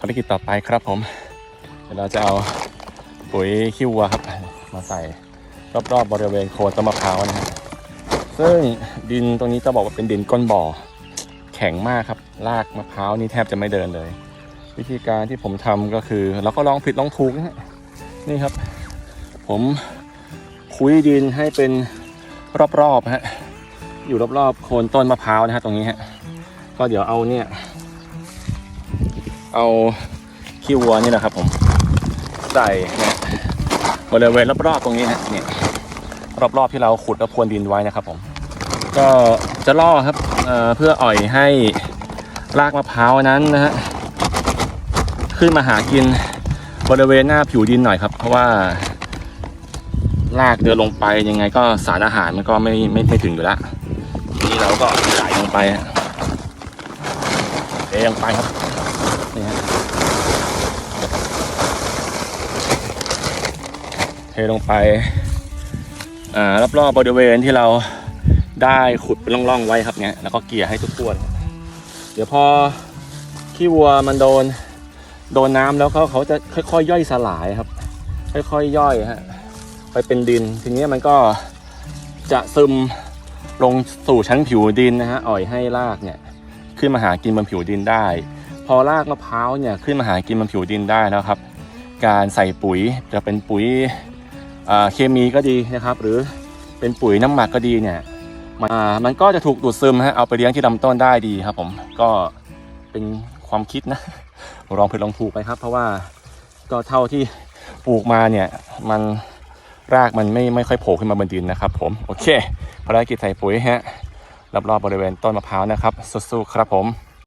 ภารกิจต่อไปครับผม เดี๋ยวเราจะเอาปุ๋ยขี้วัวครับ มาใส่รอบๆบบริเวณโคนต้นมะพร้าวนะฮะซึ่งดินตรงนี้จะบอกว่าเป็นดินก้นบ่อ แข็งมากครับรากมะพร้าวนี่แทบจะไม่เดินเลย วิธีการที่ผมทำก็คือ เราก็ลองผิดลองถูกนะนี่ครับ ผมคุยดินให้เป็นรอบๆฮะอยู่รอบๆโคนต้นมะพร้าวนะฮะตรงนี้ฮะก็เดี๋ยวเอาเนี่ย เอาขี้วัวนี่แหละครับผมใส่เนี่ยบริเวณรอบๆตรงนี้ฮะเนี่ยรอบๆที่เราขุดและพรวนดินไว้นะครับผม ก็จะล่อครับเเพื่ออ่อยให้รากมะพร้าวนั้นนะฮะขึ้นมาหากินบริเวณหน้าผิวดินหน่อยครับ เพราะว่ารากเดินลงไปยังไงก็สารอาหารมันก็ไม่ไม่ไม่ถึงอยู่แล้วทีนี้เราก็ไหลลงไปฮะเทลงไปครับ นี่ฮะเทลงไปอ่ารอบๆบริเวณที่เราได้ขุดเป็นร่องๆไว้ครับเนี่ยแล้วก็เกลี่ยให้ทุกทั่วเลยเดี๋ยวพอขี้วัวมันโดนโดนน้ำแล้วเขาเขาจะค่อยๆย่อยสลายครับ ค่อยๆย่อยฮะไปเป็นดินทีนี้มันก็จะซึมลงสู่ชั้นผิวดินนะฮะอ่อยให้รากเนี่ยขึ้นมาหากินบนผิวดินได้ พอรากมะพร้าวเนี่ยขึ้นมาหากินบนผิวดินได้แล้วครับ การใส่ปุ๋ยจะเป็นปุ๋ยเคมีก็ดีนะครับ หรือเป็นปุ๋ยน้ำหมักก็ดีเนี่ยมันมันก็จะถูกดูดซึมฮะเอาไปเลี้ยงที่ลำต้นได้ดีครับ ผมก็เป็นความคิดนะลองผิดลองถูกไปครับ เพราะว่าก็เท่าที่ปลูกมาเนี่ยมันรากมันไม่ไม่ค่อยโผล่ขึ้นมาบนดินนะครับ ผมโอเคภารกิจใส่ปุ๋ยฮะรอบๆบริเวณต้นมะพร้าวนะครับสู้ๆครับผม